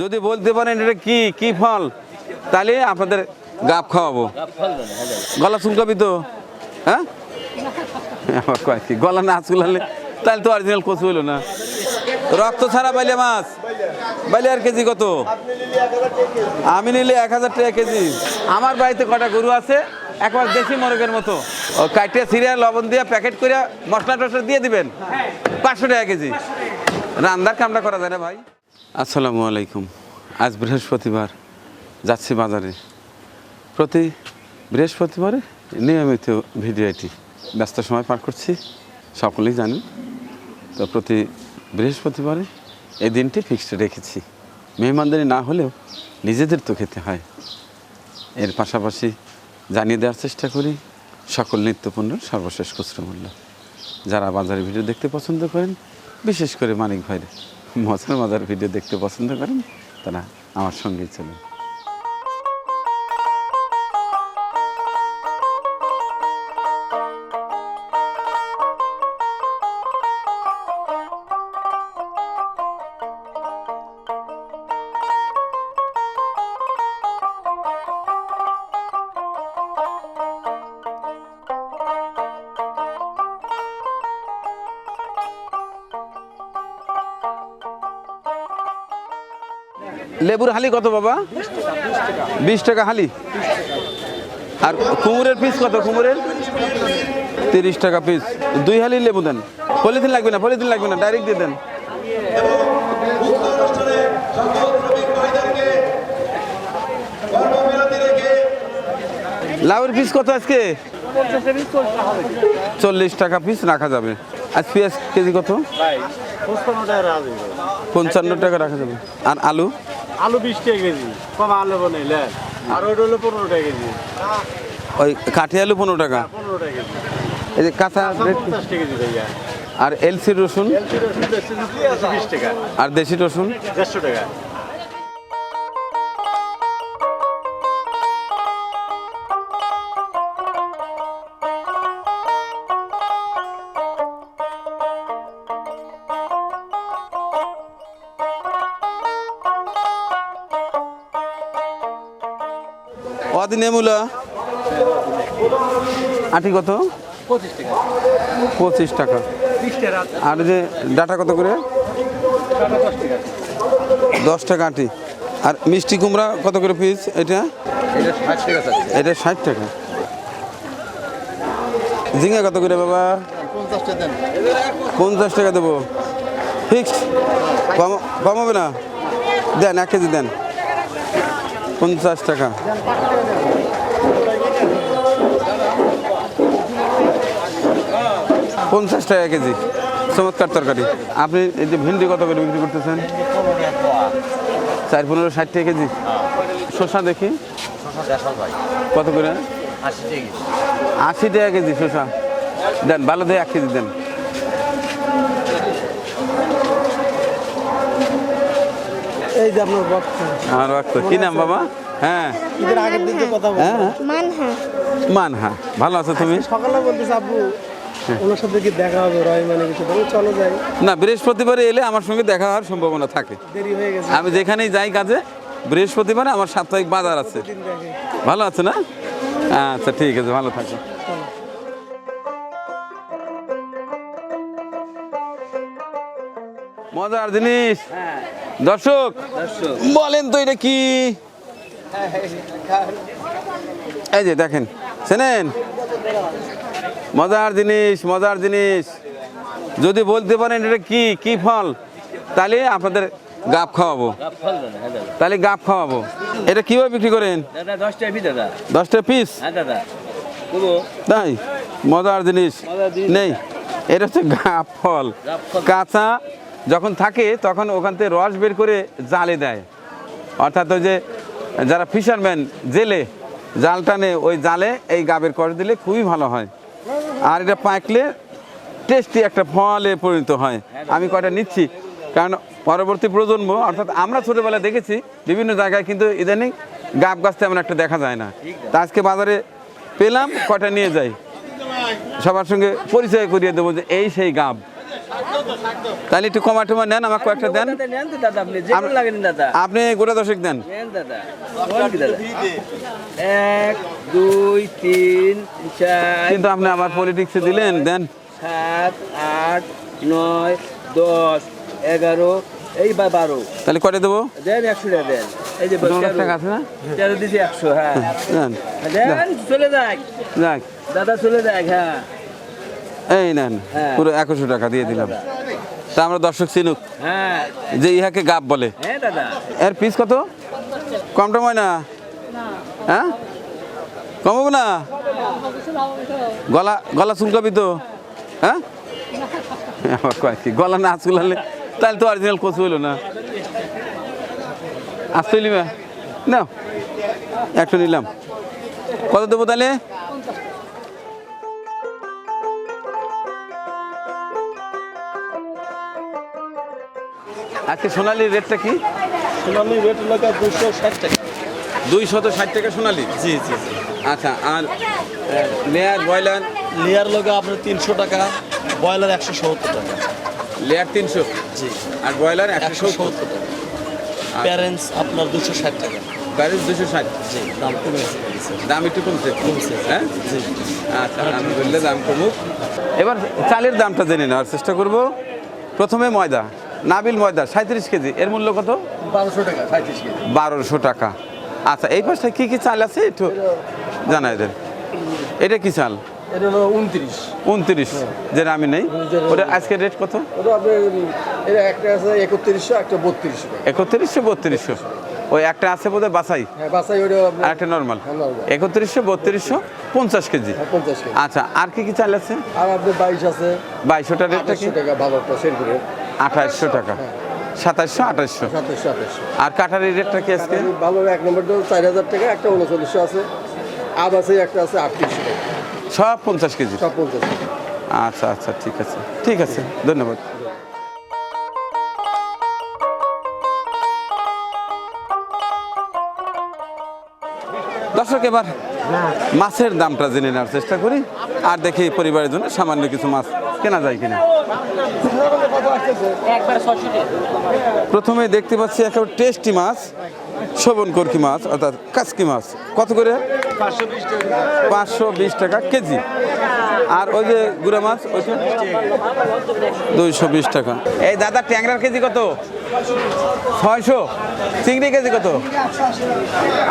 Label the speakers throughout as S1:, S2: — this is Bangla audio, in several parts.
S1: যদি বলতে পারেন এটা কি কি ফল? তাহলে আপনাদের গাপ খাওয়াবো। গলা চুলকাবি তো? হ্যাঁ? গলা না চুলালে তাহলে তো অরিজিনাল কচু হলো না। রক্ত ছাড়া বাইলে মাছ। বাইলে আর কেজি কত? আমি নিলে এক হাজার টাকা কেজি। আমার বাড়িতে কটা গরু আছে, একবার দেশি মরগের মতো। কাইটে সিরিয়া লবণ দিয়ে প্যাকেট করে মশলা টসলা দিয়ে দিবেন। পাঁচশো টাকা কেজি। রান্নার কামটা করা যায় না ভাই। আসসালামু আলাইকুম। আজ বৃহস্পতিবার, যাচ্ছি বাজারে। প্রতি বৃহস্পতিবারে নিয়মিত ভিডিও এটি। ব্যস্ত সময় পার করছি, সকলেই জানেন। তো প্রতি বৃহস্পতিবারে এই দিনটি ফিক্সড রেখেছি। মেহমানদারি না হলেও নিজেদের তো খেতে হয়। এর পাশাপাশি জানিয়ে দেওয়ার চেষ্টা করি, সকল নিত্যপণ্য সর্বশেষ খুচরো মূল্য। যারা বাজারে ভিডিও দেখতে পছন্দ করেন, বিশেষ করে মানিক ভাইয়ের মজার মজার ভিডিও দেখতে পছন্দ করেন তারা আমার সঙ্গেই চলুন। লেবুর হালি কত বাবা? বিশ টাকা হালি। আর কুমুরের পিস কত? কুমুরের? তিরিশ টাকা পিস দুই হালি লেবু দেন। পলিথিন লাগবে না পলিথিন লাগবে না ডাইরেক্ট দিয়ে দেন। লাউয়ের পিস কত আজকে? চল্লিশ টাকা পিস রাখা যাবে। আজ পেঁয়াজ কেজি কত? পঞ্চান্ন টাকা রাখা যাবে। আর আলু?
S2: আলু বিশ টাকা কেজি কম আলু বানাইলে আর ওইটা হলো পনেরো টাকা কেজি।
S1: ওই কাঠি আলু পনেরো টাকা?
S2: পনেরো টাকা কেজি।
S1: এই যে কাঁচা রেট
S2: পঞ্চাশ টাকা কেজি ভাইয়া।
S1: আর এলসি রসুন? আর দেশি রসুন?
S2: দেড়শো টাকা।
S1: অদিনে মূলা আটি কত?
S2: পঁচিশ টাকা।
S1: আর যে ডাটা কত করে?
S2: দশ টাকা।
S1: আটি। আর মিষ্টি কুমড়া কত করে পিস এটা?
S2: এটা ষাট টাকা
S1: ঝিঙ্গা কত করে বাবা?
S2: পঞ্চাশ টাকা
S1: দেবো। ফিক্সড কম কমাবে না? দেন এক কেজি দেন। পঞ্চাশ টাকা। পঞ্চাশ টাকা কেজি চমৎকার তরকারি। আপনি এই যে ভিন্ডি কত করে বিক্রি করতেছেন? চার পনেরো ষাট টাকা কেজি। শসা দেখি। কত করে?
S2: আশি টাকা
S1: কেজি। শসা। দেন ভালো দিয়ে এক কেজি দেন।
S2: এই যে আপনার
S1: আমার রক্ত কি নাম বাবা? হ্যাঁ।
S2: ঈদের আগের দিন তো কথা বলছি
S1: হ্যাঁ
S3: মানহা।
S1: মান হ্যাঁ ভালো আছো তুমি?
S2: সকালে বলতেছে আব্বু ওনার সাথে কি দেখা হবে? রহমানের কিছু বলে চলো যাই।
S1: না বৃহস্পতিবারে এলে আমার সঙ্গে দেখা হওয়ার সম্ভাবনা থাকে।
S2: দেরি হয়ে গেছে।
S1: আমি যেখানেই যাই কাজে বৃহস্পতিবারে আমার সাপ্তাহিক বাজার আছে। ভালো আছে না? আচ্ছা ঠিক আছে ভালো থাকো। মজার জিনিস? দর্শক বলেন তো এটা কি? এই যে দেখেন চেনেন মজার জিনিস মজার জিনিস। যদি বলতে পারেন এটা কি কি ফল? তাহলে আপনাদের গাপ খাওয়াবো। তাহলে গাপ খাওয়াবো। এটা কীভাবে বিক্রি করেন? দশটা পিস
S4: হ্যাঁ
S1: তাই? মজার জিনিস? নেই। এটা হচ্ছে গাপ ফল। কাঁচা যখন থাকে, তখন ওখান থেকে রস বের করে জালে দেয়। অর্থাৎ ওই যে যারা ফিশারম্যান জেলে, জাল টানে ওই জালে এই গাবের কষ দিলে খুবই ভালো হয়। আর এটা পাকলে টেস্টি একটা ফলে পরিণত হয়। আমি কয়টা নিচ্ছি? কারণ পরবর্তী প্রজন্ম, অর্থাৎ আমরা ছোটোবেলায় দেখেছি, বিভিন্ন জায়গায় কিন্তু ইদানিং গাব গাছ তেমন একটা দেখা যায় না। তা আজকে বাজারে পেলাম, কয়টা নিয়ে যাই? সবার সঙ্গে পরিচয় করিয়ে দেবো যে এই সেই গাব। তাহলে একটু কমা টমা নেন আমার কয়েকটা দেন।
S4: আপনি
S1: গোটা দশেক দেন।
S4: এক দুই তিন চার
S1: কিন্তু আপনি আমার পলিটিক্সে দিলেন দেন।
S4: সাত আট নয় দশ এগারো এই বা বারো।
S1: তাহলে কয়টা দেবো?
S4: দেন একশো টাকা দেন। এই যে
S1: দশ টাকা আছে না?
S4: তেরো একশো হ্যাঁ।
S1: দেন
S4: চলে যাক।
S1: যাক।
S4: দাদা চলে যাক হ্যাঁ।
S1: এই নেন
S4: হ্যাঁ।
S1: পুরো একুশশো টাকা দিয়ে দিলাম। তা আমরা দর্শক চিনুক।
S4: হ্যাঁ।
S1: যে ইহাকে গাব বলে।
S4: হ্যাঁ
S1: এর পিস কত? কম টম হয় না? হ্যাঁ? কমাবো না? গলা গলা চুলকাবি তো। হ্যাঁ? কয় কি গলা না চুলালে তাহলে তো অরিজিনাল কচু হইল না। আসতে নিবে নাও একটা নিলাম। কত দেবো তাহলে? আজকে সোনালির রেটটা কি?
S2: সোনালি রেট লাগা দুশো ষাট টাকা।
S1: দুই শত ষাট টাকা সোনালি?
S2: জি জি
S1: আচ্ছা আর লেয়ার ব্রয়লার?
S2: লেয়ার লগে আপনার তিনশো টাকা ব্রয়লার একশো সত্তর টাকা।
S1: লেয়ার তিনশো?
S2: জি।
S1: আর ব্রয়লার একশো সত্তর?
S2: টাকা। প্যারেন্টস আপনার দুশো ষাট টাকা।
S1: প্যারিস দুশো ষাট?
S2: জি দাম কমেছে কমেছে।
S1: দাম একটু কমছে?
S2: কমছে।
S1: হ্যাঁ?
S2: জি।
S1: আচ্ছা আমি বললে দাম কমুক। এবার চালের দামটা জেনে নেওয়ার চেষ্টা করব। প্রথমে ময়দা। নাবিল ময়দা সাঁত্রিশ কেজি। এর মূল্য কত?
S2: বারোশো টাকা
S1: বারোশো টাকা। আচ্ছা এই পাশে কী কী চাল আছে? একটু জানাই দেন। এটা কি চাল?
S2: উনত্রিশ।
S1: যেটা আমি নেই। ওটা আজকের রেট কত?
S2: একত্রিশশো একটা বত্রিশশো
S1: ওই একটা আছে বোধহয় বাসাই
S2: হ্যাঁ বাসাই
S1: আর একটা নর্মাল
S2: হ্যাঁ,
S1: একত্রিশশো বত্রিশশো পঞ্চাশ কেজি। আচ্ছা আর কি কি চাল আছে?
S2: আর আপনার বাইশ আছে।
S1: বাইশশোটা রেটটা কি
S2: টাকা শেরপুরে
S1: আঠাশশো টাকা। সাতাশশো আঠাশশো আর কাঠারির রেটটা কি আজকে?
S2: ভালো এক নম্বরটা চার হাজার টাকা একটা উনচল্লিশশো আছে। আব আছে একটা আছে আটত্রিশশো টাকা।
S1: সব পঞ্চাশ কেজি?
S2: সব পঞ্চাশ
S1: আচ্ছা আচ্ছা ঠিক আছে। ঠিক আছে ধন্যবাদ। দর্শক এবার মাছের দামটা জেনে নেওয়ার চেষ্টা করি। আর দেখি পরিবারের জন্য সামান্য কিছু মাছ কেনা যায় কিনা? প্রথমে দেখতে পাচ্ছি একেবারে টেস্টি মাছ শোভন করকি মাছ অর্থাৎ কাসকি মাছ। কত করে? পাঁচশো বিশ টাকা। কেজি। আর ওই যে গুড়া মাছ ওইটা দুইশো বিশ টাকা। এই দাদা ট্যাংরার কেজি কত? ছয়শো। চিংড়ি কেজি কত?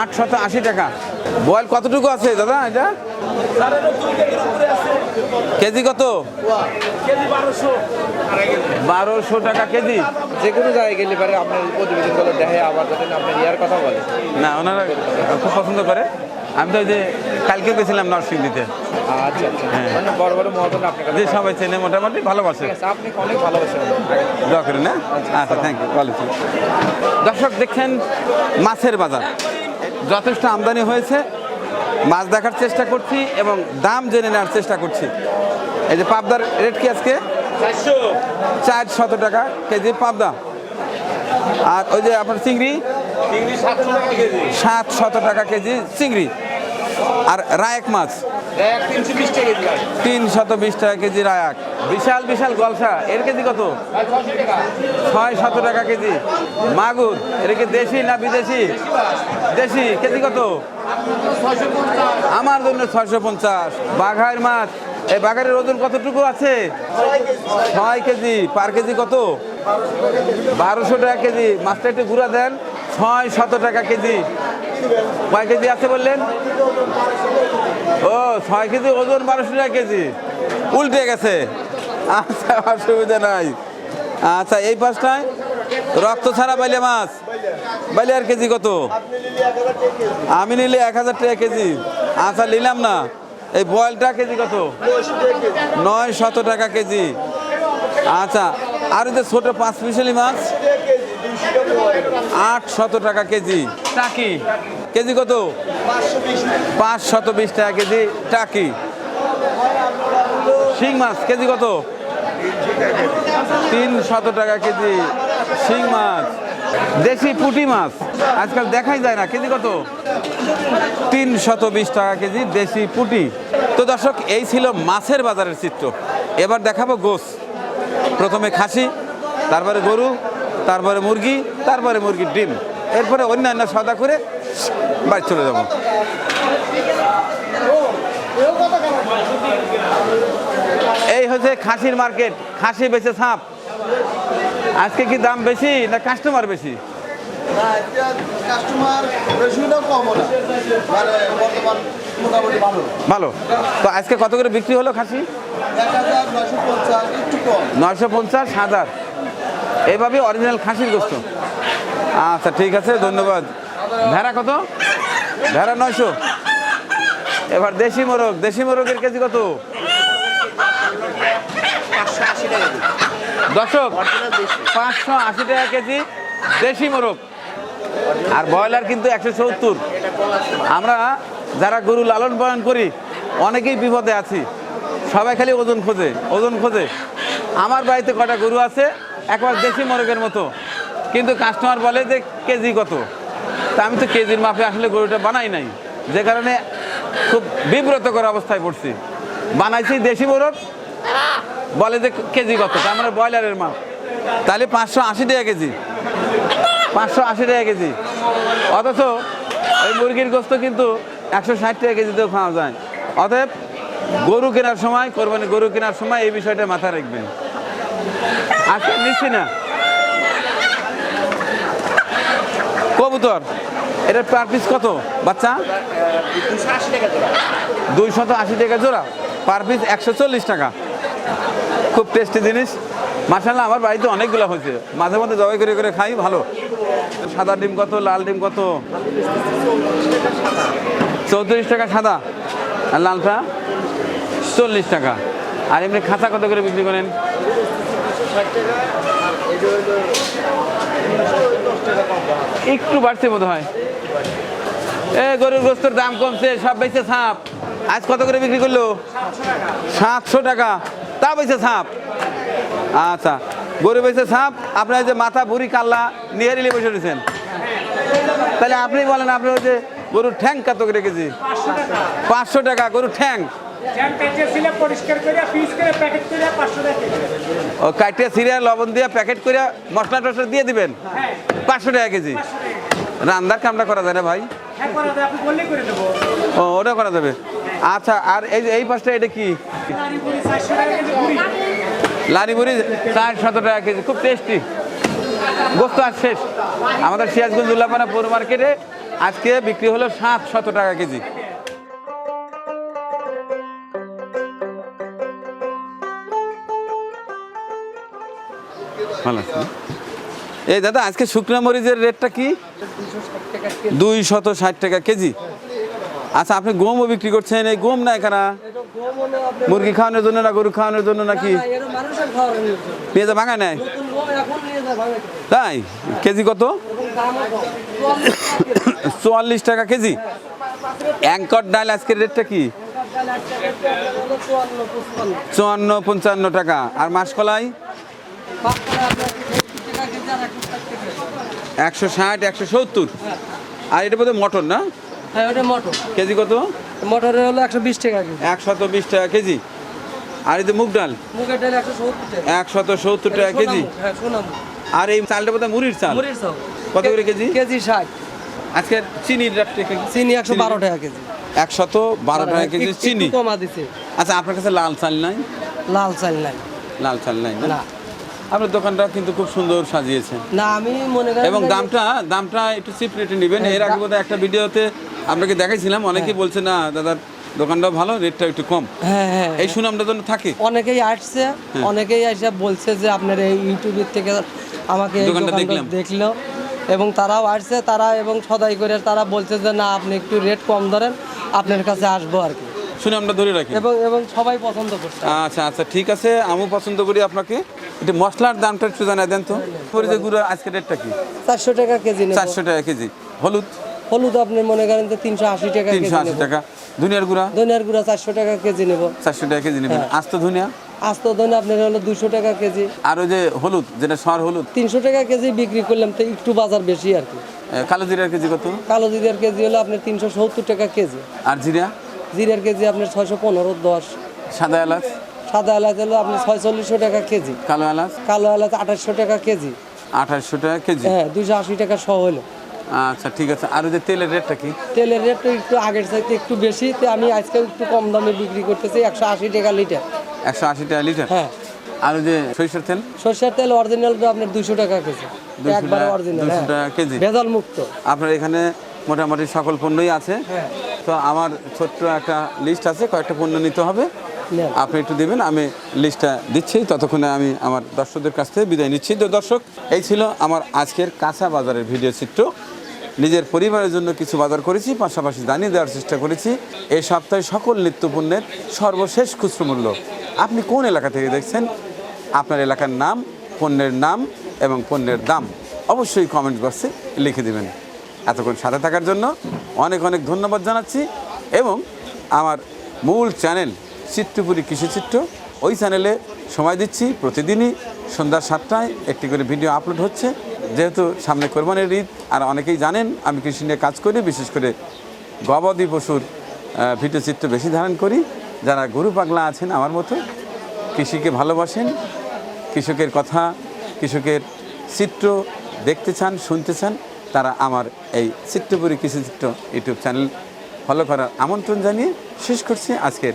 S1: আটশত আশি টাকা। বয়েল কতটুকু আছে দাদা এটা? কেজি কত? বারোশো টাকা কেজি।
S3: যে কোনো জায়গায় গেলে পারে আপনার প্রতিবেদনগুলো দেখে আবার যাতে আপনার ইয়ার কথা বলে
S1: না ওনারা খুব পছন্দ করে। আমি তো ওই যে কালকে গেছিলাম নরসিংদীতে।
S3: আচ্ছা আচ্ছা। মানে বড় বড় আপনার
S1: যে সবাই চেনে মোটামুটি ভালোবাসে।
S3: আপনি অনেক ভালোবাসেন।
S1: দোয়া করেন না আচ্ছা থ্যাংক ইউ ভালো দর্শক দেখছেন মাছের বাজার। যথেষ্ট আমদানি হয়েছে। মাছ দেখার চেষ্টা করছি এবং দাম জেনে নেওয়ার চেষ্টা করছি। এই যে পাবদার রেট কি আজকে? চার শত টাকা কেজি পাবদা। আর ওই যে আপনার চিংড়ি? সাত শত টাকা কেজি চিংড়ি। আর রায়ক মাছ?
S3: তিনশো বিশ টাকা
S1: কেজি রায়াক। বিশাল বিশাল গলসা। এর কেজি কত? ছয় শত টাকা কেজি। মাগুর এটা কি দেশি না বিদেশি? দেশি কেজি কত? আমার জন্য ছয়শো পঞ্চাশ। বাঘার মাছ। এই বাঘারের ওজন কতটুকু আছে? ছয় কেজি। পার কেজি কত? বারোশো টাকা কেজি। মাছটা একটু ঘুরা দেন। ছয় শত টাকা কেজি। কয় কেজি আছে বললেন? ও, ছয় কেজি ওজন বারোশো টাকা কেজি। উল্টে গেছে। আচ্ছা অসুবিধা নাই। আচ্ছা এই পাঁচটায় রক্ত ছাড়া বাইলে মাছ। বাইলে আর কেজি কত? আমি নিলে এক হাজার টাকা কেজি। আচ্ছা নিলাম না। এই বয়েলটা কেজি কত? নয় শত টাকা কেজি। আচ্ছা আর যে ছোট পাঁচ মিশালি মাছ, আট শত টাকা কেজি। টাকি কেজি কত? পাঁচ শত বিশ টাকা কেজি টাকি। শিং মাছ, কেজি কত? তিন শত টাকা কেজি শিং মাছ। দেশি পুঁটি মাছ, আজকাল দেখাই যায় না, কেজি কত? তিন শত বিশ টাকা কেজি দেশি পুঁটি। তো দর্শক, এই ছিল মাছের বাজারের চিত্র। এবার দেখাবো গোস। প্রথমে খাসি, তারপরে গরু, তারপরে মুরগি, তারপরে মুরগির ডিম। এরপরে অন্যান্য সদা করে বাড়ি চলে যাব। এই হচ্ছে খাসির মার্কেট। খাসি বেচে ছাপ আজকে কি দাম বেশি না কাস্টমার বেশি?
S5: মানে ভালো।
S1: তো আজকে কত করে বিক্রি হলো খাসি?
S5: নয়শো পঞ্চাশ
S1: হাজার। এইভাবে অরিজিনাল খাসির গোস্ত। আচ্ছা ঠিক আছে ধন্যবাদ। ভেড়া কত? ভেড়া নয়শো। এবার দেশি মোরগ, দেশি মোরগের কেজি কত? দর্শক, পাঁচশো আশি টাকা কেজি দেশি মোরগ। আর ব্রয়লার কিন্তু একশো সত্তর। আমরা যারা গরু লালন পালন করি, অনেকেই বিপদে আছি। সবাই খালি ওজন খোঁজে ওজন খোঁজে। আমার বাড়িতে কটা গরু আছে, একবার দেশি মোরগের মতো। কিন্তু কাস্টমার বলে যে কেজি কত? তা আমি তো কেজির মাপে আসলে গরুটা বানাই নাই। যে কারণে খুব বিব্রতকর অবস্থায় পড়ছি। বানাইছি দেশি মোরগ বলে যে কেজি কত? তার মানে ব্রয়লারের মাপ। তাহলে পাঁচশো আশি টাকা কেজি। পাঁচশো আশি টাকা কেজি। অথচ ওই মুরগির গোস্ত কিন্তু একশো ষাট টাকা কেজিতেও খাওয়া যায়। অতএব গরু কেনার সময়, কোরবানি গরু কেনার সময় এই বিষয়টা মাথায় রাখবেন। আজকে নিচ্ছি না। কবুতর। এটার পার পিস কত, বাচ্চা? দুইশত আশি টাকা জোড়া। পার পিস একশো চল্লিশ টাকা। খুব টেস্টি জিনিস। মাসাল্লাহ আমার বাড়িতে অনেকগুলো হয়েছে। মাঝে মধ্যে জবাই করে করে খাই, ভালো। সাদা ডিম কত, লাল ডিম কত? চৌত্রিশ টাকা সাদা। আর লালটা? চল্লিশ টাকা। আর এমনি খাঁচা কত করে বিক্রি করেন? একটু বাড়ছে বোধ হয় এ গরুর গোস্তর দাম কমছে সব বেচে ছাপ। আজ কত করে বিক্রি করল? সাতশো টাকা। তা বেচে ছাপ। আচ্ছা গরু বেচে ছাপ আপনার যে মাথা বুড়ি কাল্লা নিহারিলি বসে রয়েছেন। তাহলে আপনি বলেন আপনি ওই যে গরুর ঠ্যাং কত করে কেজি? পাঁচশো টাকা গরুর ঠ্যাং। ও কাটিয়া সিরিয়া লবণ দিয়ে প্যাকেট করে মশলা টসলা দিয়ে দিবেন? পাঁচশো টাকা কেজি। রান্নার কামটা করা যায় না ভাই?
S6: হ্যাঁ
S1: ও ওটা করা যাবে। আচ্ছা আর এই এই পাশটা এটা কি? লারি বুড়ি চার শত টাকা কেজি খুব টেস্টি। গোস্ত আজ শেষ। আমাদের সিরাজগঞ্জ উল্লাপানা পৌর মার্কেটে আজকে বিক্রি হলো সাত শত টাকা কেজি। ভালো? এই দাদা আজকে শুকনা মরিচের রেটটা কি? দুই শত ষাট টাকা কেজি। আচ্ছা আপনি গমও বিক্রি করছেন এই গম না এখানে? মুরগি খাওয়ানোর জন্য না গরু খাওয়ানোর জন্য নাকি? নিয়ে যা ভাঙা নেয় তাই? কেজি কত? চুয়াল্লিশ টাকা কেজি। অ্যাঙ্কর ডাল আজকের রেটটা কি? চুয়ান্ন পঞ্চান্ন টাকা। আর মাসকলাই? একশো ষাট একশো সত্তর। আর এটা বোধহয় মটন না?
S7: হ্যাঁ ওটা মটর।
S1: কেজি কত?
S7: মটরের হলো একশো বিশ টাকা কেজি।
S1: একশত বিশ টাকা কেজি। আর এই যে মুগ ডাল?
S7: মুগের ডাল
S1: একশত সত্তর টাকা কেজি।
S7: সোনামুগ, হ্যাঁ
S1: আর এই চালটা বোধহয় মুড়ির চাল?
S7: মুড়ির চাল।
S1: কত করে কেজি?
S7: কেজি ষাট।
S1: আজকে চিনির
S7: চিনি একশো বারো টাকা কেজি।
S1: একশত বারো টাকা কেজি চিনি।
S7: কমা দিছে
S1: আচ্ছা আপনার কাছে লাল চাল নাই?
S7: লাল চাল নাই।
S1: লাল চাল নাই না। আপনার দোকানটা কিন্তু খুব সুন্দর সাজিয়েছে।
S7: না আমি মনে করি
S1: এবং দামটা দামটা একটু চিপ রেটে নেবেন। এর আগে বোধহয় একটা ভিডিওতে আপনাকে দেখাইছিলাম অনেকেই বলছে না দাদার দোকানটাও ভালো রেটটা একটু কম।
S7: হ্যাঁ হ্যাঁ।
S1: এই সুনামটা জন্য থাকে।
S7: অনেকেই আসছে অনেকেই এসে বলছে যে আপনার এই ইউটিউবের থেকে আমাকে
S1: দোকানটা দেখলাম।
S7: দেখল। এবং তারাও আসছে তারা এবং সদাই করে তারা বলছে যে না আপনি একটু রেট কম ধরেন আপনার কাছে আসব আর কি।
S1: সুনামটা ধরে রাখি
S7: এবং এবং সবাই পছন্দ করছে।
S1: আচ্ছা আচ্ছা ঠিক আছে আমি পছন্দ করি আপনাকে। একটু মশলার দামটা একটু জানাই দেন তো। মরিচের গুঁড়ো আজকে রেটটা কি?
S7: চারশো টাকা কেজি
S1: চারশো টাকা কেজি। হলুদ?
S7: হলুদ আপনি মনে করেন যে তিনশো আশি টাকা
S1: তিনশো আশি টাকা। ধনিয়ার গুঁড়া?
S7: ধনিয়ার গুঁড়া চারশো টাকা কেজি নেব।
S1: চারশো টাকা কেজি নেবেন।
S7: হ্যাঁ।
S1: আস্ত ধনিয়া?
S7: আস্ত ধনে আপনার হলো দুশো টাকা কেজি।
S1: আর ওই যে হলুদ যেটা সর হলুদ?
S7: তিনশো টাকা কেজি বিক্রি করলাম তো একটু বাজার বেশি আর কি।
S1: কালো জিরার কেজি কত?
S7: কালো জিরার কেজি হলো আপনার তিনশো সত্তর টাকা কেজি।
S1: আর জিরা?
S7: জিরার কেজি আপনার ছয়শো পনেরো দশ।
S1: সাদা এলাচ?
S7: সাদা এলাচ হলো আপনি ছয়চল্লিশশো টাকা কেজি।
S1: কালো এলাচ?
S7: কালো এলাচ আঠাশশো টাকা কেজি।
S1: আঠাশশো টাকা কেজি?
S7: হ্যাঁ দুশো আশি টাকা সহ হলো।
S1: আচ্ছা ঠিক আছে। আর ওই যে তেলের রেটটা কি?
S7: তেলের রেট একটু আগের চাইতে একটু বেশি। তো আমি আজকে একটু কম দামে বিক্রি করতেছি একশো আশি টাকা লিটার।
S1: একশো আশি টাকা লিটার?
S7: হ্যাঁ।
S1: আর যে সরিষার তেল?
S7: সর্ষের তেল অরিজিনালটা আপনার দুশো টাকা কেজি।
S1: 200
S7: একবারে অরিজিনাল
S1: 200 টাকা কেজি।
S7: ভেজাল মুক্ত
S1: আপনার এখানে মোটামুটি সকল পণ্যই আছে।
S7: হ্যাঁ।
S1: তো আমার ছোট্ট একটা লিস্ট আছে কয়েকটা পণ্য নিতে হবে। আপনি একটু দেবেন, আমি লিস্টটা দিচ্ছি, ততক্ষণে আমি আমার দর্শকদের কাছ থেকে বিদায় নিচ্ছি। তো দর্শক, এই ছিল আমার আজকের কাঁচা বাজারের ভিডিও চিত্র। নিজের পরিবারের জন্য কিছু বাজার করেছি, পাশাপাশি জানিয়ে দেওয়ার চেষ্টা করেছি। এই সপ্তাহে সকল নিত্যপণ্যের সর্বশেষ খুচরো মূল্য। আপনি কোন এলাকা থেকে দেখছেন? আপনার এলাকার নাম, পণ্যের নাম এবং পণ্যের দাম অবশ্যই কমেন্ট বক্সে লিখে দেবেন। এতক্ষণ সাথে থাকার জন্য অনেক অনেক ধন্যবাদ জানাচ্ছি এবং আমার মূল চ্যানেল চিত্রপুরী কৃষিচিত্র ওই চ্যানেলে সময় দিচ্ছি প্রতিদিনই সন্ধ্যা সাতটায় একটি করে ভিডিও আপলোড হচ্ছে। যেহেতু সামনে কোরবানির ঈদ, আর অনেকেই জানেন আমি কৃষি নিয়ে কাজ করি, বিশেষ করে গবাদি পশুর ভিডিও চিত্র বেশি ধারণ করি। যারা গরু পাগলা আছেন আমার মতো, কৃষিকে ভালোবাসেন, কৃষকের কথা, কৃষকের চিত্র দেখতে চান, শুনতে চান, তারা আমার এই Chitrapuri Krishichitra YouTube channel follow করার আমন্ত্রণ জানিয়ে শেষ করছি আজকের